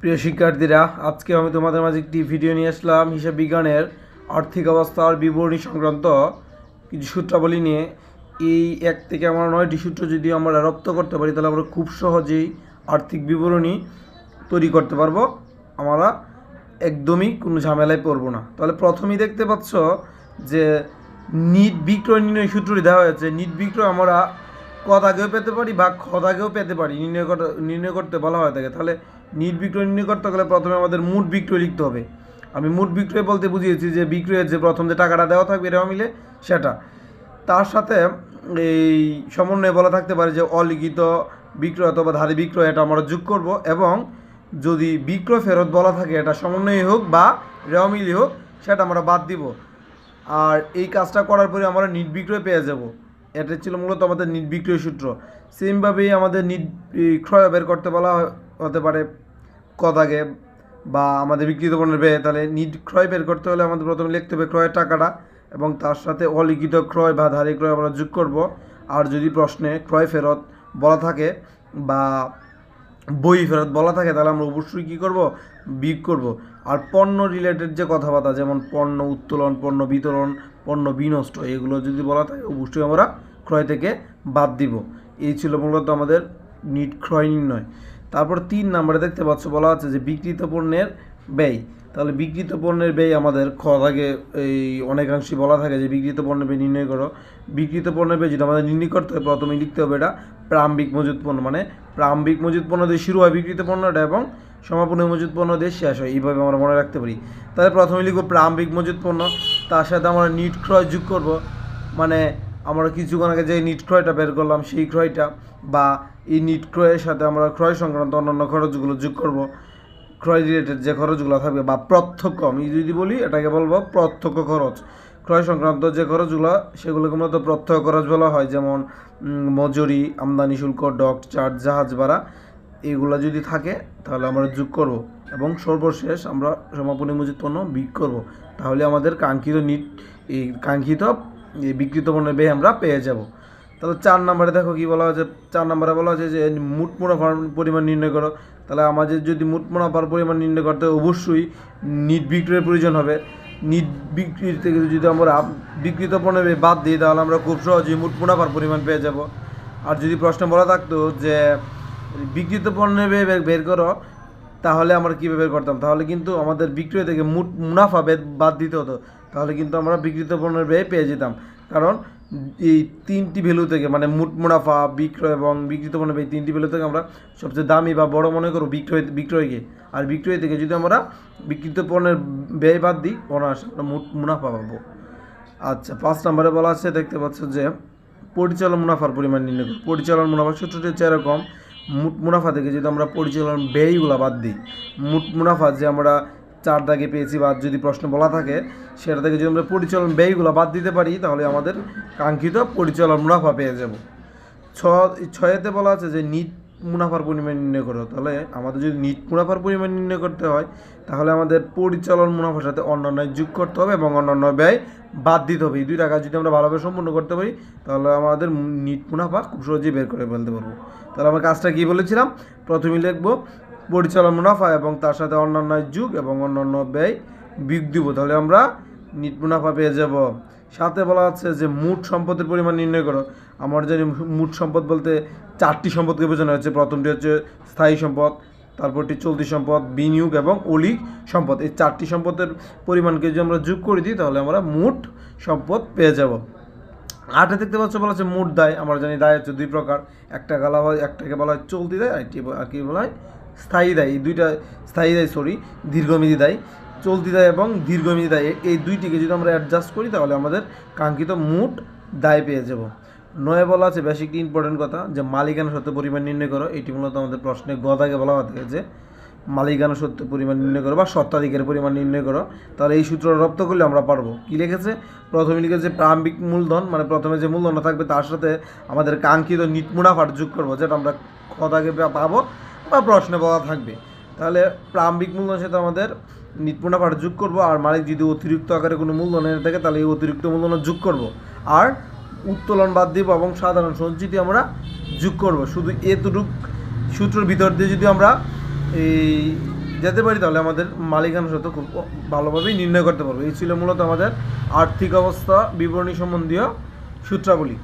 প্রিয় শিক্ষার্থীরা, আজকে আমি তোমাদের মাঝে একটি ভিডিও নিয়ে আসলাম হিসাব বিজ্ঞানের আর্থিক অবস্থার বিবরণী সংক্রান্ত কিছু সূত্রাবলী নিয়ে। এই এক থেকে আমরা নয়টি সূত্র যদি আমরা রপ্ত করতে পারি, তাহলে আমরা খুব সহজেই আর্থিক বিবরণী তৈরি করতে পারব। আমরা একদমই কোনো ঝামেলায় পড়ব না। তাহলে প্রথমেই দেখতে পাচ্ছ যে, নিট বিক্রয় নির্ণয় সূত্রটি দেওয়া হয়েছে। নিট বিক্রয় আমরা কদাগেও পেতে পারি বা খদাগেও পেতে পারি, নির্ণয় করতে নির্ণয় করতে বলা হয় থাকে তাহলে নিট বিক্রয় নির্ণয় করতে গেলে প্রথমে আমাদের মোট বিক্রয় লিখতে হবে। আমি মোট বিক্রয় বলতে বুঝিয়েছি যে বিক্রয়ের যে প্রথম যে টাকাটা দেওয়া থাকবে এটাও মিলে সেটা। তার সাথে এই সমন্বয়ে বলা থাকতে পারে যে অলিখিত বিক্রয় অথবা ধারে বিক্রয় এটা আমরা যোগ করব এবং যদি বিক্রয় ফেরত বলা থাকে এটা সমন্বয় হোক বা রেওয়া মিলি হোক, সেটা আমরা বাদ দিব। আর এই কাজটা করার পরে আমরা নিট বিক্রয় পেয়ে যাব। এটা ছিল মূলত আমাদের নিট বিক্রয় সূত্র। সেমভাবেই আমাদের নিট ক্রয় বের করতে বলা হতে পারে কদাগে বা আমাদের বিক্রিত পণ্যের ব্যয়। তাহলে নিট ক্রয় বের করতে হলে আমাদের প্রথমে লিখতে হবে ক্রয়ের টাকাটা এবং তার সাথে অলিখিত ক্রয় বা ধারে ক্রয় আমরা যোগ করব। আর যদি প্রশ্নে ক্রয় ফেরত বলা থাকে বা বই ফেরত বলা থাকে, তাহলে আমরা অবশ্যই কী করব? বিগ করব। আর পণ্য রিলেটেড যে কথাবার্তা, যেমন পণ্য উত্তোলন, পণ্য বিতরণ, পণ্য বিনষ্ট, এগুলো যদি বলা থাকে, অবশ্যই আমরা ক্রয় থেকে বাদ দিব। এই ছিল মূলত আমাদের নিট ক্রয় নির্ণয়। তারপর তিন নম্বরে দেখতে পাচ্ছ বলা আছে যে বিক্রিত পণ্যের ব্যয়। তাহলে বিক্রিত পণ্যের ব্যয় আমাদের খ থাকে এই অনেকাংশে বলা থাকে যে বিক্রিত পণ্যের ব্যয় নির্ণয় করো। বিক্রিত পণ্যের ব্যয় যেটা আমাদের নির্ণয় করতে হবে প্রথমে লিখতে হবে এটা প্রারম্ভিক মজুত পণ্য মানে প্রারম্ভিক মজুত পণ্য দিয়ে শুরু হয় বিক্রিত পণ্যটা এবং সমাপনী মজুত পণ্য দিয়ে শেষ হয়। এইভাবে আমরা মনে রাখতে পারি। তাহলে প্রথমে লিখব প্রারম্ভিক মজুত পণ্য, তার সাথে আমরা নিট ক্রয় যোগ করব। মানে আমরা কিছুক্ষণ আগে যে নিট ক্রয়টা বের করলাম, সেই ক্রয়টা বা এই নিট ক্রয়ের সাথে আমরা ক্রয় সংক্রান্ত অন্যান্য খরচগুলো যোগ করব। ক্রয় রিলেটেড যে খরচগুলো থাকবে বা প্রত্যক্ষ, আমি যদি বলি এটাকে বলব প্রত্যক্ষ খরচ। ক্রয় সংক্রান্ত যে খরচগুলো, সেগুলোকে মূলত প্রত্যক্ষ খরচ বলা হয়, যেমন মজুরি, আমদানি শুল্ক, ডক, চার্জ, জাহাজ ভাড়া, এগুলো যদি থাকে, তাহলে আমরা যোগ করব এবং সর্বশেষ আমরা সমাপনী মজুত পণ্য বিক করব। তাহলে আমাদের কাঙ্ক্ষিত নিট, এই কাঙ্ক্ষিত বিকৃত পণ্যের ব্যয় আমরা পেয়ে যাব। তাহলে চার নম্বরে দেখো কি বলা হয়েছে? চার নম্বরে বলা হয়েছে যে মুট মুনাফার পরিমাণ নির্ণয় করো। তাহলে আমাদের যদি মুট মুনাফার পরিমাণ নির্ণয় করতে অবশ্যই নিট বিক্রয়ের প্রয়োজন হবে। নিট বিক্রি থেকে যদি আমরা বিকৃত পণ্যের বাদ দিই, তাহলে আমরা খুব সহজেই মুট মুনাফার পরিমাণ পেয়ে যাব। আর যদি প্রশ্ন বলা থাকতো যে বিকৃত পণ্যের বের- করো, তাহলে আমরা কীভাবে বের করতাম? তাহলে কিন্তু আমাদের বিক্রয় থেকে মুট মুনাফা বাদ দিতে হতো। তাহলে কিন্তু আমরা বিকৃত পণ্যের ব্যয় পেয়ে যেতাম। কারণ এই তিনটি ভ্যালু থেকে মানে মুট মুনাফা, বিক্রয় এবং বিকৃত পণ্যের ব্যয় তিনটি ভ্যালু থেকে আমরা সবচেয়ে দামি বা বড় মনে করো বিক্রয়, বিক্রয়কে। আর বিক্রয় থেকে যদি আমরা বিকৃত পণ্যের ব্যয় বাদ দিই অনার্স আমরা মুট মুনাফা পাবো। আচ্ছা পাঁচ নম্বরে বলা আছে, দেখতে পাচ্ছ যে পরিচালন মুনাফার পরিমাণ নির্ণয় করো। পরিচালন মুনাফা সূত্রটি হচ্ছে এরকম, মুট মুনাফা থেকে যদি আমরা পরিচালন ব্যয়গুলো বাদ দিই, মুট মুনাফা যে আমরা চার দাগে পেয়েছি বা যদি প্রশ্ন বলা থাকে, সেটা থেকে যদি আমরা পরিচালন ব্যয়গুলো বাদ দিতে পারি, তাহলে আমাদের কাঙ্ক্ষিত পরিচালন মুনাফা পেয়ে যাব। ছ, ছয়েতে বলা আছে যে নিট মুনাফার পরিমাণ নির্ণয় করো। তাহলে আমাদের যদি নিট মুনাফার পরিমাণ নির্ণয় করতে হয়, তাহলে আমাদের পরিচালন মুনাফার সাথে অন্যান্য যোগ করতে হবে এবং অন্যান্য ব্যয় বাদ দিতে হবে। এই দুই টাকা যদি আমরা ভালোভাবে সম্পূর্ণ করতে পারি, তাহলে আমাদের নিট মুনাফা খুব সহজেই বের করে ফেলতে পারব। তাহলে আমরা কাজটা কী বলেছিলাম? প্রথমে লিখব পরিচালন মুনাফা এবং তার সাথে অন্যান্য যুগ এবং অন্যান্য ব্যয় বিগ দিব। তাহলে আমরা নিট মুনাফা পেয়ে যাব। সাথে বলা আছে যে মোট সম্পদের পরিমাণ নির্ণয় করো। আমার জানি মোট সম্পদ বলতে চারটি সম্পদকে বোঝানো হচ্ছে প্রথমটি হচ্ছে স্থায়ী সম্পদ, তারপরটি চলতি সম্পদ, বিনিয়োগ এবং অলিক সম্পদ। এই চারটি সম্পদের পরিমাণকে যদি আমরা যোগ করে দিই, তাহলে আমরা মোট সম্পদ পেয়ে যাব। আটে দেখতে পাচ্ছ বলা হচ্ছে মোট দায়। আমরা জানি দায় হচ্ছে দুই প্রকার। একটা গালা হয়, একটাকে বলা হয় চলতি দায় আর কি বলা হয় স্থায়ী দায় দুইটা স্থায়ী দায় সরি দীর্ঘমেয়াদী দায়, চলতি দায় এবং দীর্ঘমেয়াদী দায়। এই- দুইটিকে যদি আমরা অ্যাডজাস্ট করি, তাহলে আমাদের কাঙ্ক্ষিত মোট দায় পেয়ে যাব। নয় বলা আছে বেশ একটি ইম্পর্টেন্ট কথা, যে মালিকানা সত্য পরিমাণ নির্ণয় করো। এটি মূলত আমাদের প্রশ্নে গদাকে বলা থাকে যে, মালিকানা সত্য পরিমাণ নির্ণয় করো বা সত্ত্বাধিকারের পরিমাণ নির্ণয় করো। তাহলে এই সূত্র রপ্ত করলে আমরা পারব। কি লিখেছে? প্রথমে লিখেছে প্রারম্ভিক মূলধন মানে প্রথমে যে মূলধনটা থাকবে, তার সাথে আমাদের কাঙ্ক্ষিত নিট মুনাফার যোগ করব, যেটা আমরা খদাকে পাবো। বা প্রশ্নে বলা থাকবে। তাহলে প্রারম্ভিক মূলধনের সাথে আমাদের নিট মুনাফার যোগ করব, আর মালিক যদি অতিরিক্ত আকারে কোনো মূলধন এনে থাকে, তাহলে এই অতিরিক্ত মূলধনের যোগ করব। আর উত্তোলন বাদ দিব এবং সাধারণ সঞ্চিতি আমরা যোগ করব। শুধু এতটুক সূত্রের ভিতর দিয়ে যদি আমরা এই যেতে পারি, তাহলে আমাদের মালিকানা সত্ত্ব খুব ভালোভাবেই নির্ণয় করতে পারব। এই ছিল মূলত আমাদের আর্থিক অবস্থা বিবরণী সম্বন্ধীয় সূত্রাবলী।